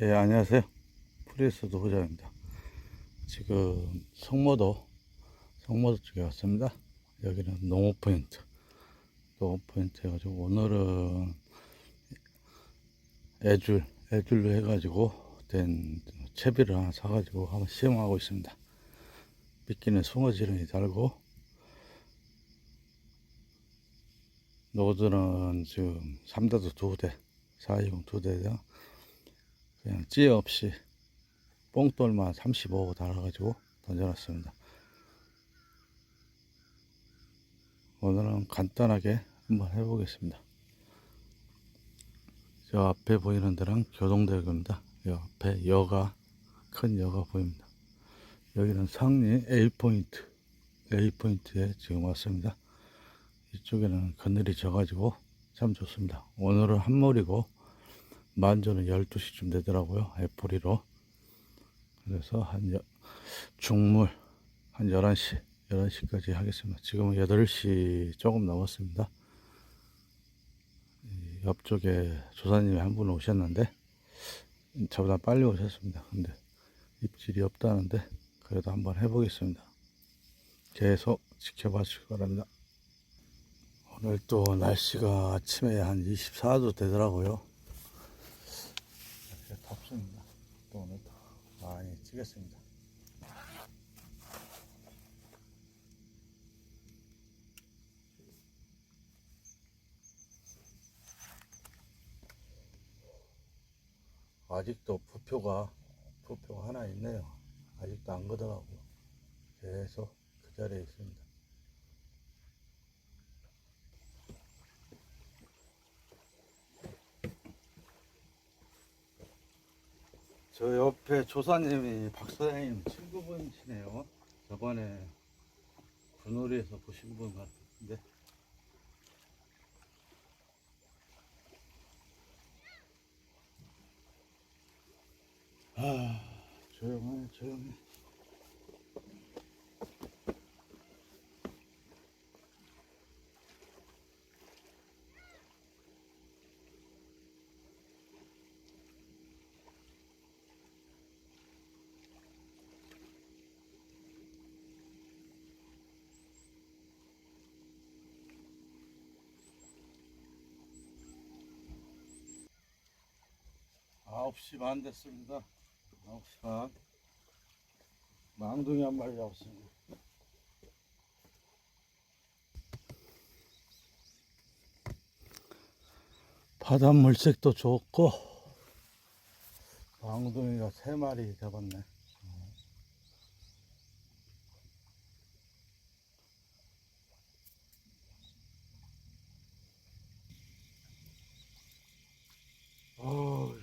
예, 안녕하세요. 프리스도 호자입니다. 지금 성모도, 성모도 쪽에 왔습니다. 여기는 농업 포인트. 농업 포인트 해가지고 오늘은 애줄, 애줄로 해가지고 된 채비를 하나 사가지고 한번 시험하고 있습니다. 미끼는 숭어 지렁이 달고 노드는 지금 3대도 두 대, 420 두 대랑 그냥 찌 없이 뽕돌만 35호 달아가지고 던져놨습니다. 오늘은 간단하게 한번 해보겠습니다. 저 앞에 보이는 데는 교동대교입니다. 이 앞에 여가, 큰 여가 보입니다. 여기는 상리 A포인트, A포인트에 지금 왔습니다. 이쪽에는 그늘이 져가지고 참 좋습니다. 오늘은 한몰이고 만조는 12시쯤 되더라고요. 애포리로. 그래서 한 여- 중물 한 11시, 11시까지 하겠습니다. 지금은 8시 조금 넘었습니다. 이 옆쪽에 조사님이 한 분 오셨는데 저보다 빨리 오셨습니다. 근데 입질이 없다는데 그래도 한번 해보겠습니다. 계속 지켜봐 주시기 바랍니다. 오늘 또 날씨가 아침에 한 24도 되더라고요. 이렇게 덥습니다. 또 오늘 찌겠습니다. 아직도 부표가 부표가 하나 있네요. 아직도 안 걷어가고 계속 그 자리에 있습니다. 저 옆에 조사님이 박사님 친구분이시네요. 저번에 분놀이에서 보신 분 같은데. 아, 조용해, 조용해. 아홉 시반 됐습니다. 아홉 시 반. 망둥이 한 마리 잡았습니다. 바닷물 색도 좋고, 망둥이가 세 마리 잡았네. 어우,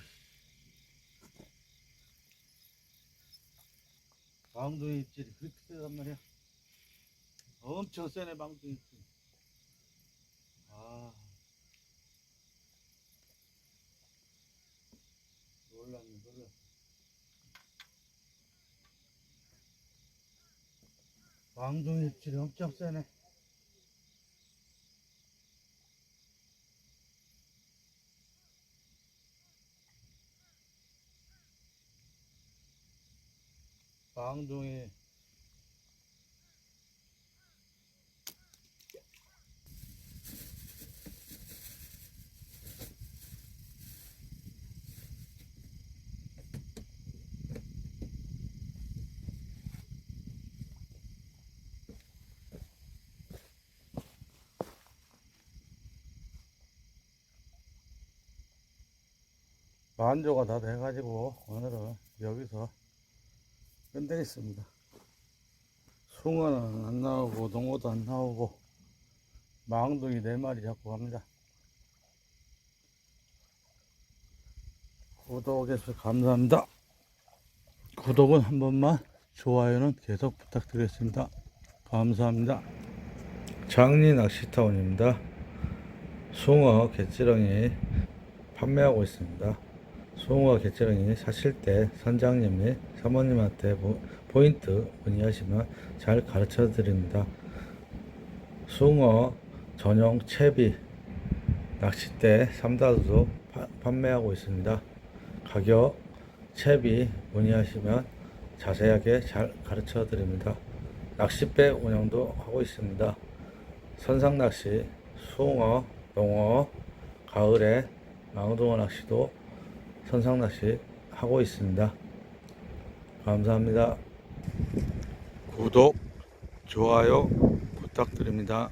망둥이 입질이 그렇게 세단 말이야. 엄청 세네, 망둥이 입질. 아. 놀랐네, 놀랐어. 망둥이 입질이 엄청 세네. 망둥이. 만조가 다 돼가지고 오늘은 여기서 끝내겠습니다. 숭어는 안 나오고 농어도 안 나오고 망둥이 네 마리 잡고 갑니다. 구독해서 감사합니다. 구독은 한 번만, 좋아요는 계속 부탁드리겠습니다. 감사합니다. 장리 낚시타운입니다. 숭어, 개찌렁이 판매하고 있습니다. 숭어, 개찌렁이 사실 때 선장님이 사모님한테 보- 포인트 문의하시면 잘 가르쳐 드립니다. 숭어 전용 채비 낚싯대 3다도 판매하고 있습니다. 가격 채비 문의하시면 자세하게 잘 가르쳐 드립니다. 낚싯배 운영도 하고 있습니다. 선상 낚시, 숭어, 농어, 가을에 망둥어 낚시도 선상 낚시 하고 있습니다. 감사합니다. 구독, 좋아요 부탁드립니다.